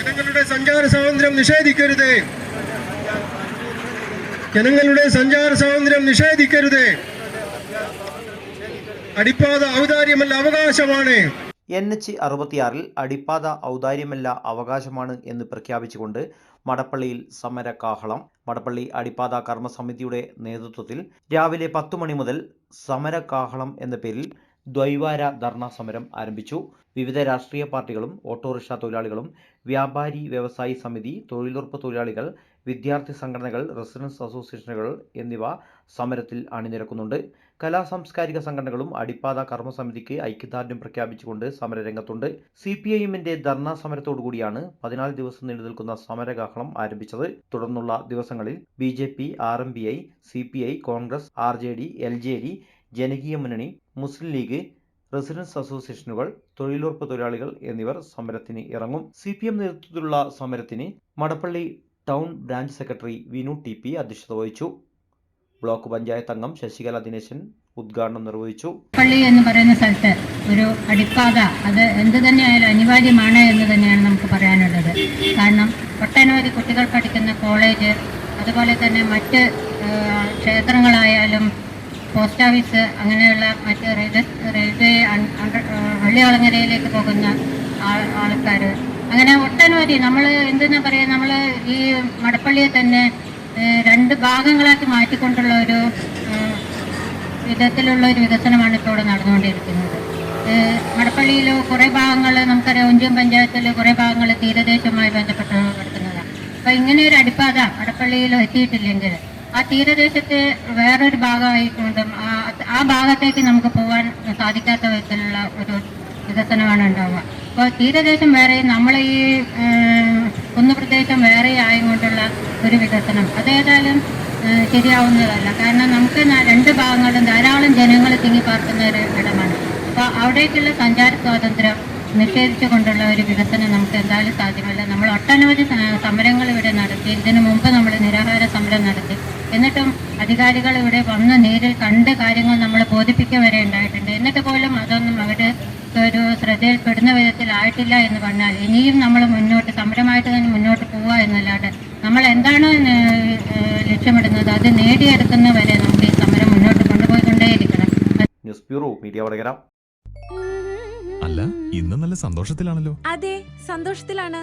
ജനങ്ങളുടെ സഞ്ചാര സ്വാതന്ത്ര്യം നിഷേധിക്കരുത്. ജനങ്ങളുടെ സഞ്ചാര സ്വാതന്ത്ര്യം നിഷേധിക്കരുത്. അടിപ്പാത ഔദാര്യമല്ല അവകാശമാണ്. എൻ എച്ച് അറുപത്തിയാറിൽ അടിപ്പാത ഔദാര്യമല്ല അവകാശമാണ് എന്ന് പ്രഖ്യാപിച്ചുകൊണ്ട് മടപ്പള്ളിയിൽ സമരകാഹളം മടപ്പള്ളി അടിപ്പാത കർമ്മസമിതിയുടെ നേതൃത്വത്തിൽ രാവിലെ പത്തു മണി മുതൽ സമരകാഹളം എന്ന പേരിൽ ദ്വൈവാര ധർണാ സമരം ആരംഭിച്ചു. വിവിധ രാഷ്ട്രീയ പാർട്ടികളും ഓട്ടോറിക്ഷ തൊഴിലാളികളും വ്യാപാരി വ്യവസായി സമിതി തൊഴിലുറപ്പ് തൊഴിലാളികൾ വിദ്യാർത്ഥി സംഘടനകൾ റെസിഡൻസ് അസോസിയേഷനുകൾ എന്നിവ സമരത്തിൽ അണിനിരക്കുന്നുണ്ട്. കലാ സാംസ്കാരിക സംഘടനകളും അടിപ്പാത കർമ്മസമിതിക്ക് ഐക്യദാർഢ്യം പ്രഖ്യാപിച്ചുകൊണ്ട് സമരരംഗത്തുണ്ട്. സി പി ഐ എമ്മിന്റെ ധർണാ സമരത്തോടുകൂടിയാണ് പതിനാല് ദിവസം നീണ്ടു നിൽക്കുന്ന സമരകാഹളം ആരംഭിച്ചത്. തുടർന്നുള്ള ദിവസങ്ങളിൽ B J P R M B I C P I Congress R J D L J D ജനകീയ മുന്നണി മുസ്ലിം ലീഗ് റെസിഡൻസ് അസോസിയേഷനുകൾ തൊഴിലുറപ്പ് തൊഴിലാളികൾ എന്നിവർ സമരത്തിന് ഇറങ്ങും. സി പി എം നേതൃത്വത്തിലുള്ള സമരത്തിന് Madappally town branch secretary Vinu T P അധ്യക്ഷത വഹിച്ചു. ബ്ലോക്ക് പഞ്ചായത്ത് അംഗം ശശികല ദിനേശൻ ഉദ്ഘാടനം നിർവഹിച്ചു. പള്ളി എന്ന് പറയുന്ന സ്ഥലത്ത് ഒരു അടിപ്പാത അത് എന്ത് തന്നെയായാലും അനിവാര്യമാണ് എന്ന് തന്നെയാണ് നമുക്ക് പറയാനുള്ളത്. കാരണം ഒട്ടനവധി കുട്ടികൾ പഠിക്കുന്ന കോളേജ് അതുപോലെ തന്നെ മറ്റ് ക്ഷേത്രങ്ങളായാലും പോസ്റ്റ് ഓഫീസ് അങ്ങനെയുള്ള മറ്റ് റെയിൽവേ റെയിൽവേ വള്ളിയാളങ്ങരയിലേക്ക് പോകുന്ന ആൾക്കാർ അങ്ങനെ ഒട്ടനവധി നമ്മൾ എന്തെന്നാ പറയുക നമ്മൾ ഈ മടപ്പള്ളിയെ തന്നെ രണ്ട് ഭാഗങ്ങളാക്കി മാറ്റിക്കൊണ്ടുള്ള ഒരു വിധത്തിലുള്ള ഒരു വികസനമാണ് ഇപ്പോൾ ഇവിടെ നടന്നുകൊണ്ടിരിക്കുന്നത് മടപ്പള്ളിയിൽ കുറേ ഭാഗങ്ങൾ നമുക്കറിയാം ഒഞ്ചിയം പഞ്ചായത്തിൽ കുറേ ഭാഗങ്ങൾ തീരദേശവുമായി ബന്ധപ്പെട്ട് കിടക്കുന്നതാണ് അപ്പം ഇങ്ങനെ ഒരു അടിപ്പാത മടപ്പള്ളിയിൽ എത്തിയിട്ടില്ലെങ്കിൽ ആ തീരദേശത്തെ വേറൊരു ഭാഗമായിക്കൊണ്ടും ആ ഭാഗത്തേക്ക് നമുക്ക് പോകാൻ സാധിക്കാത്ത വിധത്തിലുള്ള ഒരു വികസനമാണ് ഉണ്ടാവുക. അപ്പോൾ തീരദേശം വേറെ നമ്മൾ ഈ കുന്നുപ്രദേശം വേറെ ആയതുകൊണ്ടുള്ള ഒരു വികസനം. അതേതായാലും ശരിയാവുന്നതല്ല. കാരണം നമുക്ക് രണ്ട് ഭാഗങ്ങളിലും ധാരാളം ജനങ്ങൾ തിങ്ങിപ്പാർക്കുന്ന ഒരു ഇടമാണ്. അപ്പോൾ അവിടേക്കുള്ള സഞ്ചാര സ്വാതന്ത്ര്യം നിഷേധിച്ചു കൊണ്ടുള്ള ഒരു വികസനം നമുക്ക് എന്തായാലും സാധ്യമല്ല. നമ്മൾ ഒട്ടനവധി സമരങ്ങൾ ഇവിടെ നടത്തി. ഇതിനു മുമ്പ് നമ്മൾ നിരാഹാര സമരം നടത്തി എന്നിട്ടും അധികാരികൾ ഇവിടെ വന്ന് നേരിൽ കണ്ട് കാര്യങ്ങൾ നമ്മൾ ബോധിപ്പിക്കുക വരെ ഉണ്ടായിട്ടുണ്ട്. എന്നിട്ട് പോലും അതൊന്നും അവർ ഒരു ശ്രദ്ധയിൽപ്പെടുന്ന വിധത്തിലായിട്ടില്ല എന്ന് പറഞ്ഞാൽ ഇനിയും നമ്മൾ മുന്നോട്ട് സമരമായിട്ട് തന്നെ മുന്നോട്ട് പോവുക എന്നല്ലാണ്ട് നമ്മൾ എന്താണ് ലക്ഷ്യമിടുന്നത്? അത് നേടിയെടുക്കുന്ന വരെ നമുക്ക് ഈ സമരം മുന്നോട്ട് കൊണ്ടുപോയിക്കൊണ്ടേയിരിക്കണം. News bureau media Vadakara. അല്ല ഇന്ന് നല്ല സന്തോഷത്തിലാണല്ലോ. അതെ സന്തോഷത്തിലാണ്.